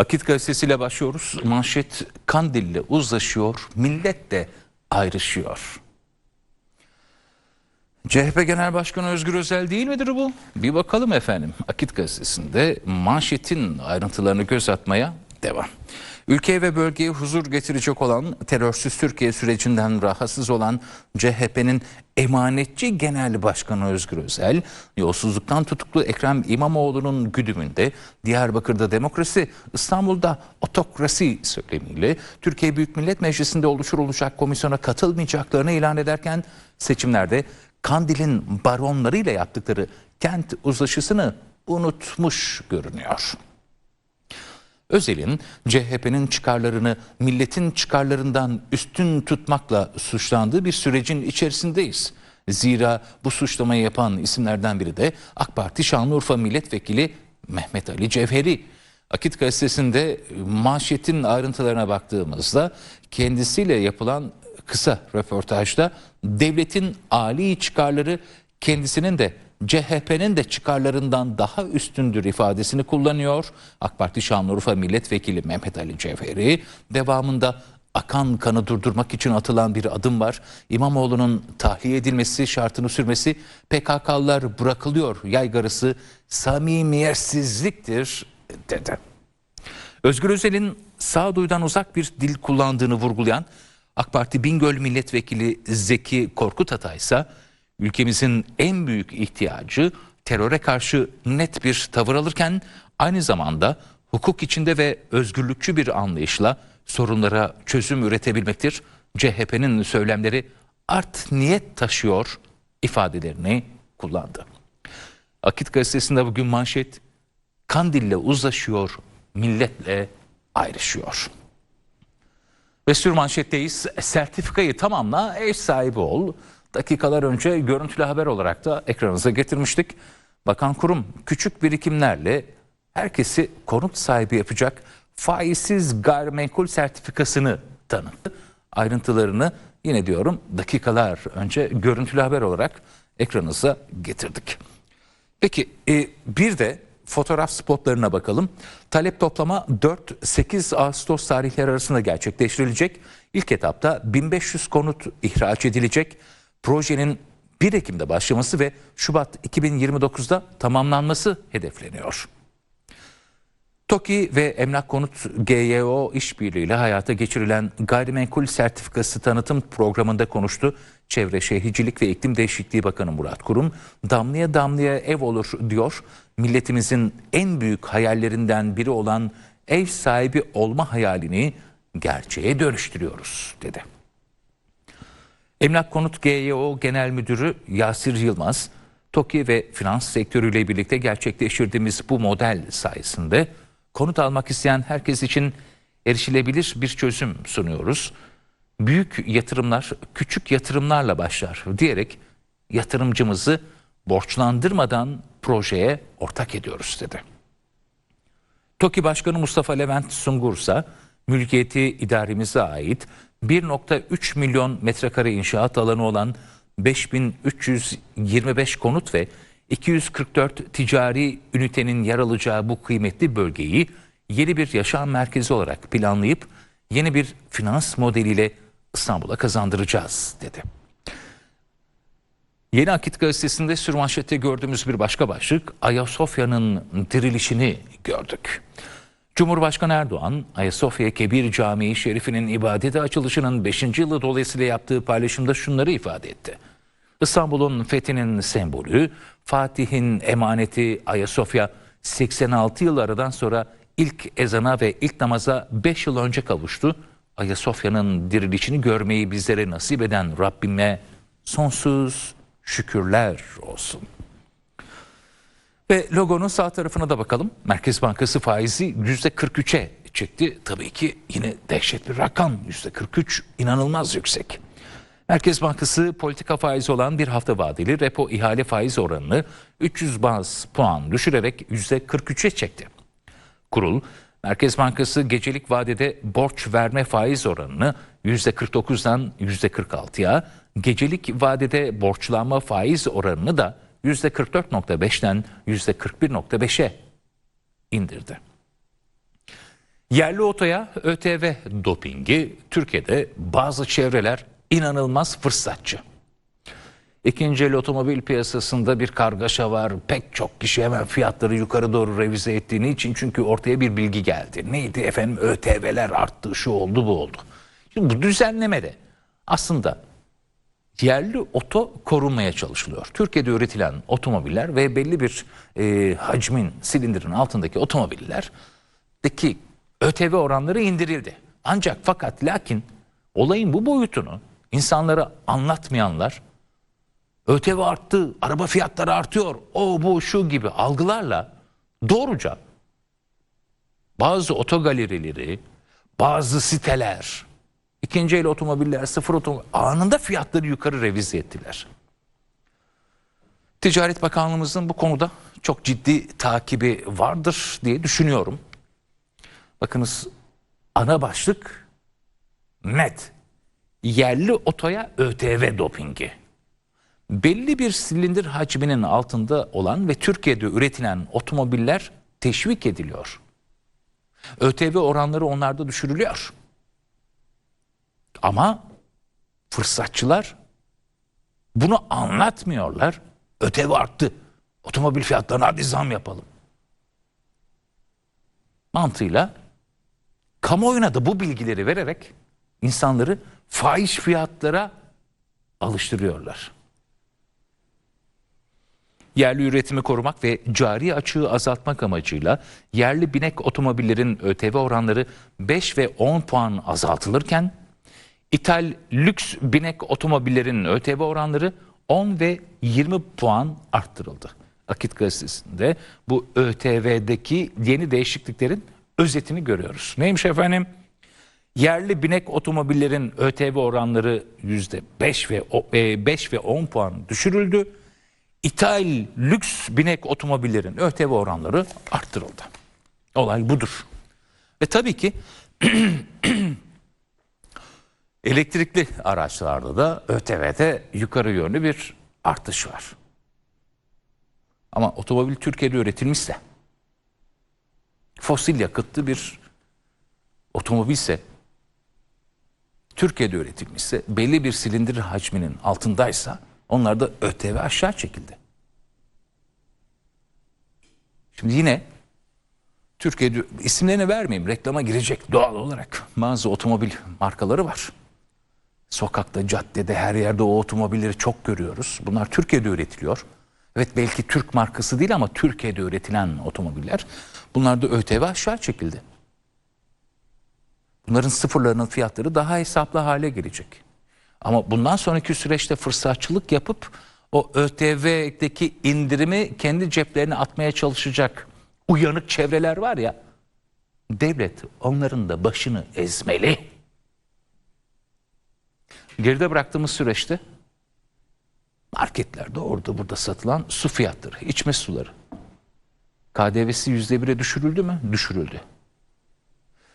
Akit gazetesiyle başlıyoruz. Manşet Kandil'le uzlaşıyor, milletle ayrışıyor. CHP Genel Başkanı Özgür Özel değil midir bu? Bir bakalım efendim. Akit gazetesinde manşetin ayrıntılarını göz atmaya devam. Ülkeye ve bölgeye huzur getirecek olan terörsüz Türkiye sürecinden rahatsız olan CHP'nin emanetçi Genel Başkanı Özgür Özel, yolsuzluktan tutuklu Ekrem İmamoğlu'nun güdümünde Diyarbakır'da demokrasi, İstanbul'da otokrasi söylemiyle Türkiye Büyük Millet Meclisi'nde oluşturulacak komisyona katılmayacaklarını ilan ederken seçimlerde Kandil'in baronlarıyla yaptıkları kent uzlaşısını unutmuş görünüyor. Özel'in CHP'nin çıkarlarını milletin çıkarlarından üstün tutmakla suçlandığı bir sürecin içerisindeyiz. Zira bu suçlamayı yapan isimlerden biri de AK Parti Şanlıurfa Milletvekili Mehmet Ali Cevheri. Akit gazetesinde manşetin ayrıntılarına baktığımızda kendisiyle yapılan kısa röportajda devletin âli çıkarları kendisinin de CHP'nin de çıkarlarından daha üstündür ifadesini kullanıyor. AK Parti Şanlıurfa Milletvekili Mehmet Ali Cevheri devamında akan kanı durdurmak için atılan bir adım var. İmamoğlu'nun tahliye edilmesi şartını sürmesi PKK'lılar bırakılıyor yaygarısı samimiyetsizliktir dedi. Özgür Özel'in sağduyudan uzak bir dil kullandığını vurgulayan AK Parti Bingöl Milletvekili Zeki Korkut Atay ise ülkemizin en büyük ihtiyacı teröre karşı net bir tavır alırken aynı zamanda hukuk içinde ve özgürlükçü bir anlayışla sorunlara çözüm üretebilmektir. CHP'nin söylemleri art niyet taşıyor ifadelerini kullandı. Akit gazetesinde bugün manşet Kandil'le uzlaşıyor, milletle ayrışıyor. Ve sür manşetteyiz. Sertifikayı tamamla ev sahibi ol. Dakikalar önce görüntülü haber olarak da ekranınıza getirmiştik. Bakan kurum küçük birikimlerle herkesi konut sahibi yapacak faizsiz gayrimenkul sertifikasını tanıttı. Ayrıntılarını yine diyorum dakikalar önce görüntülü haber olarak ekranınıza getirdik. Peki e, bir de fotoğraf spotlarına bakalım. Talep toplama 4-8 Ağustos tarihleri arasında gerçekleştirilecek. İlk etapta 1500 konut ihraç edilecek. Projenin 1 Ekim'de başlaması ve Şubat 2029'da tamamlanması hedefleniyor. TOKİ ve Emlak Konut GYO işbirliğiyle hayata geçirilen gayrimenkul sertifikası tanıtım programında konuştu. Çevre Şehircilik ve İklim Değişikliği Bakanı Murat Kurum, damlaya damlaya ev olur diyor. Milletimizin en büyük hayallerinden biri olan ev sahibi olma hayalini gerçeğe dönüştürüyoruz dedi. Emlak Konut GYO Genel Müdürü Yasir Yılmaz, TOKİ ve finans sektörüyle birlikte gerçekleştirdiğimiz bu model sayesinde konut almak isteyen herkes için erişilebilir bir çözüm sunuyoruz. Büyük yatırımlar küçük yatırımlarla başlar diyerek yatırımcımızı borçlandırmadan projeye ortak ediyoruz dedi. TOKİ Başkanı Mustafa Levent Sungur ise mülkiyeti idaremize ait 1.3 milyon metrekare inşaat alanı olan 5325 konut ve 244 ticari ünitenin yer alacağı bu kıymetli bölgeyi yeni bir yaşam merkezi olarak planlayıp yeni bir finans modeliyle İstanbul'a kazandıracağız dedi. Yeni Akit gazetesinde sürmanşette gördüğümüz bir başka başlık Ayasofya'nın dirilişini gördük. Cumhurbaşkanı Erdoğan, Ayasofya Kebir Camii Şerifi'nin ibadete açılışının 5. yılı dolayısıyla yaptığı paylaşımda şunları ifade etti. İstanbul'un fethinin sembolü, Fatih'in emaneti Ayasofya 86 yıl aradan sonra ilk ezana ve ilk namaza 5 yıl önce kavuştu. Ayasofya'nın dirilişini görmeyi bizlere nasip eden Rabbime sonsuz şükürler olsun. Ve logonun sağ tarafına da bakalım. Merkez Bankası faizi %43'e çekti. Tabii ki yine dehşet bir rakam. %43 inanılmaz yüksek. Merkez Bankası politika faizi olan bir hafta vadeli repo ihale faiz oranını 300 baz puan düşürerek %43'e çekti. Kurul, Merkez Bankası gecelik vadede borç verme faiz oranını %49'dan %46'ya, gecelik vadede borçlanma faiz oranını da %44.5'ten %41.5'e indirdi. Yerli otoya ÖTV dopingi Türkiye'de bazı çevreler inanılmaz fırsatçı. İkinci el otomobil piyasasında bir kargaşa var. Pek çok kişi hemen fiyatları yukarı doğru revize ettiğini için çünkü ortaya bir bilgi geldi. Neydi efendim ÖTV'ler arttı, şu oldu, bu oldu. Şimdi bu düzenlemede aslında yerli oto korunmaya çalışılıyor. Türkiye'de üretilen otomobiller ve belli bir e, hacmin, silindirin altındaki otomobillerdeki ÖTV oranları indirildi. Ancak fakat lakin olayın bu boyutunu insanlara anlatmayanlar ÖTV arttı, araba fiyatları artıyor, o bu şu gibi algılarla doğruca bazı otogalerileri, bazı siteler, ikinci el otomobiller, sıfır otomobil anında fiyatları yukarı revize ettiler. Ticaret Bakanlığımızın bu konuda çok ciddi takibi vardır diye düşünüyorum. Bakınız ana başlık net. Yerli otoya ÖTV dopingi belli bir silindir hacminin altında olan ve Türkiye'de üretilen otomobiller teşvik ediliyor. ÖTV oranları onlarda düşürülüyor. Ama fırsatçılar bunu anlatmıyorlar. ÖTV arttı. Otomobil fiyatlarına hadi zam yapalım. Mantığıyla kamuoyuna da bu bilgileri vererek insanları fahiş fiyatlara alıştırıyorlar yerli üretimi korumak ve cari açığı azaltmak amacıyla yerli binek otomobillerin ÖTV oranları 5 ve 10 puan azaltılırken ithal lüks binek otomobillerin ÖTV oranları 10 ve 20 puan arttırıldı. Akit gazetesinde bu ÖTV'deki yeni değişikliklerin özetini görüyoruz. Neymiş efendim? Yerli binek otomobillerin ÖTV oranları %5 ve 5 ve 10 puan düşürüldü ithal lüks binek otomobillerin ÖTV oranları arttırıldı. Olay budur. Ve tabii ki elektrikli araçlarda da ÖTV'de yukarı yönlü bir artış var. Ama otomobil Türkiye'de üretilmişse fosil yakıtlı bir otomobilse Türkiye'de üretilmişse belli bir silindir hacminin altındaysa onlar da ÖTV aşağı çekildi. Şimdi yine Türkiye'de isimlerini vermeyeyim reklama girecek doğal olarak bazı otomobil markaları var. Sokakta, caddede, her yerde o otomobilleri çok görüyoruz. Bunlar Türkiye'de üretiliyor. Evet belki Türk markası değil ama Türkiye'de üretilen otomobiller. Bunlar da ÖTV aşağı çekildi. Bunların sıfırlarının fiyatları daha hesaplı hale gelecek. Ama bundan sonraki süreçte fırsatçılık yapıp o ÖTV'deki indirimi kendi ceplerine atmaya çalışacak uyanık çevreler var ya devlet onların da başını ezmeli. Geride bıraktığımız süreçte marketlerde orada burada satılan su fiyatları, içme suları KDV'si yüzde bire düşürüldü mü? Düşürüldü.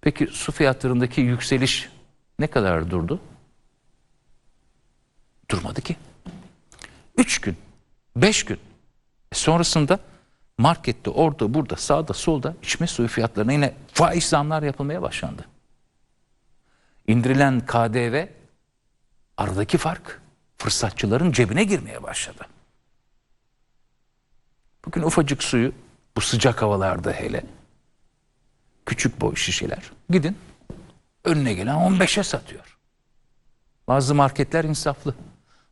Peki su fiyatlarındaki yükseliş ne kadar durdu? Durmadı ki. Üç gün, beş gün. E sonrasında markette orada burada sağda solda içme suyu fiyatlarına yine faiz zamlar yapılmaya başlandı. İndirilen KDV aradaki fark fırsatçıların cebine girmeye başladı. Bugün ufacık suyu bu sıcak havalarda hele küçük boy şişeler gidin önüne gelen 15'e satıyor. Bazı marketler insaflı.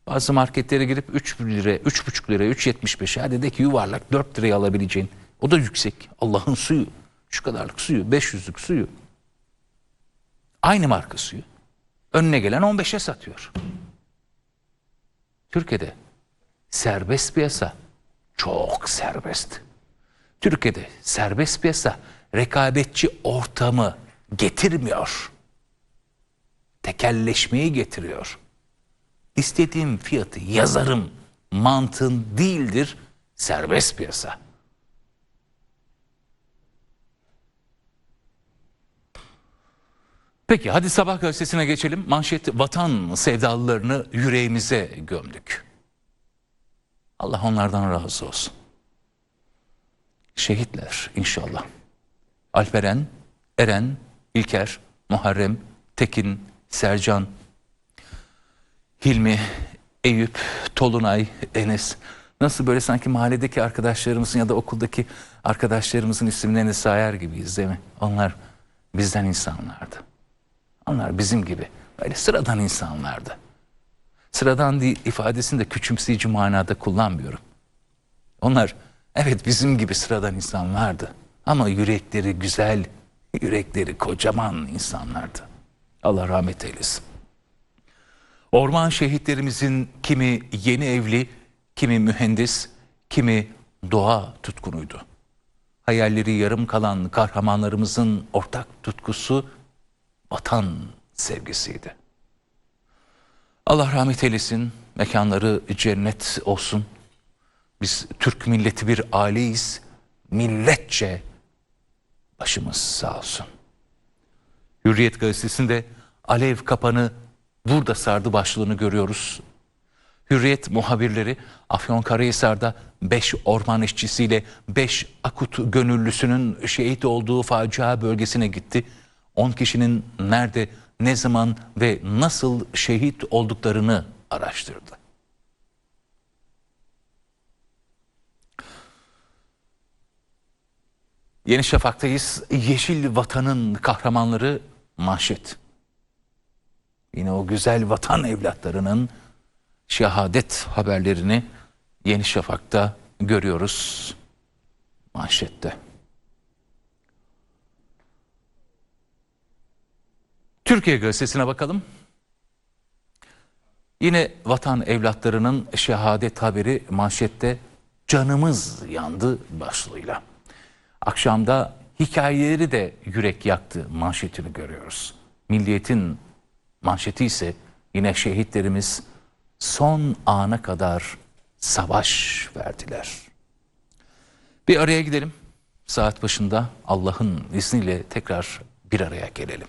Bazı marketlere girip 3 lira, 3,5 lira, 3.75 hadi de ki yuvarlak 4 liraya alabileceğin. O da yüksek. Allah'ın suyu. Şu kadarlık suyu, 500'lük suyu. Aynı marka suyu. Önüne gelen 15'e satıyor. Türkiye'de serbest piyasa çok serbest. Türkiye'de serbest piyasa rekabetçi ortamı getirmiyor. Tekelleşmeyi getiriyor istediğim fiyatı yazarım mantığın değildir serbest piyasa. Peki hadi sabah gazetesine geçelim. Manşet vatan sevdalılarını yüreğimize gömdük. Allah onlardan razı olsun. Şehitler inşallah. Alperen, Eren, İlker, Muharrem, Tekin, Sercan, Hilmi, Eyüp, Tolunay, Enes. Nasıl böyle sanki mahalledeki arkadaşlarımızın ya da okuldaki arkadaşlarımızın isimlerini sayar gibiyiz değil mi? Onlar bizden insanlardı. Onlar bizim gibi böyle sıradan insanlardı. Sıradan değil ifadesini de küçümseyici manada kullanmıyorum. Onlar evet bizim gibi sıradan insanlardı. Ama yürekleri güzel, yürekleri kocaman insanlardı. Allah rahmet eylesin. Orman şehitlerimizin kimi yeni evli, kimi mühendis, kimi doğa tutkunuydu. Hayalleri yarım kalan kahramanlarımızın ortak tutkusu vatan sevgisiydi. Allah rahmet eylesin, mekanları cennet olsun. Biz Türk milleti bir aileyiz. Milletçe başımız sağ olsun. Hürriyet gazetesinde alev kapanı burada sardı başlığını görüyoruz. Hürriyet muhabirleri Afyonkarahisar'da 5 orman işçisiyle 5 akut gönüllüsünün şehit olduğu facia bölgesine gitti. 10 kişinin nerede, ne zaman ve nasıl şehit olduklarını araştırdı. Yeni Şafak'tayız. Yeşil Vatan'ın kahramanları manşet. Yine o güzel vatan evlatlarının şehadet haberlerini Yeni Şafak'ta görüyoruz manşette. Türkiye Gazetesi'ne bakalım. Yine vatan evlatlarının şehadet haberi manşette canımız yandı başlığıyla. Akşamda hikayeleri de yürek yaktı manşetini görüyoruz. Milliyetin manşeti ise yine şehitlerimiz son ana kadar savaş verdiler. Bir araya gidelim. Saat başında Allah'ın izniyle tekrar bir araya gelelim.